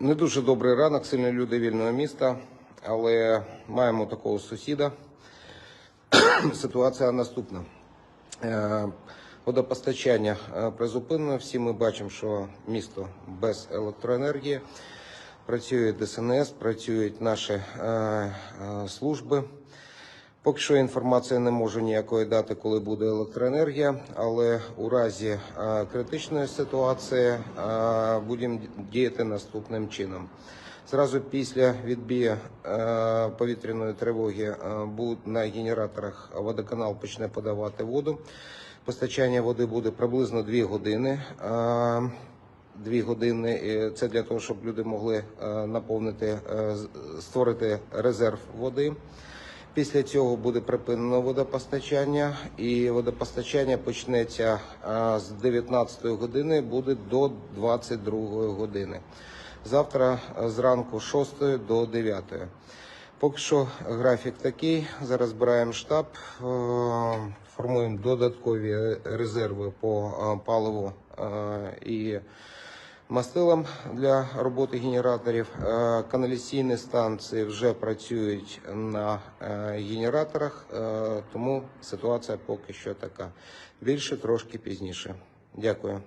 Не дуже добрий ранок, сильні люди вільного міста, але маємо такого сусіда. Ситуація наступна. Е, Водопостачання е, призупинено. Всі ми бачимо, що місто без електроенергії. Працює ДСНС, працюють наші е, служби. Поки що інформації не можу ніякої дати, коли буде електроенергія, але у разі критичної ситуації будемо діяти наступним чином. Зразу після відбію повітряної тривоги на генераторах водоканал почне подавати воду. Постачання води буде приблизно 2 години. Е, Дві години це для того, щоб люди могли наповнити, створити резерв води. Після цього буде припинено водопостачання, і водопостачання почнеться з 19 години, буде до 22 години. Завтра зранку з 6 до 9. Поки що графік такий. Зараз збираємо штаб, е, формуємо додаткові резерви по паливу і мастилам для роботи генераторів. каналіційні Каналізаційні станції вже працюють на е, генераторах, е, тому ситуація поки що така. Більше трошки пізніше. Дякую.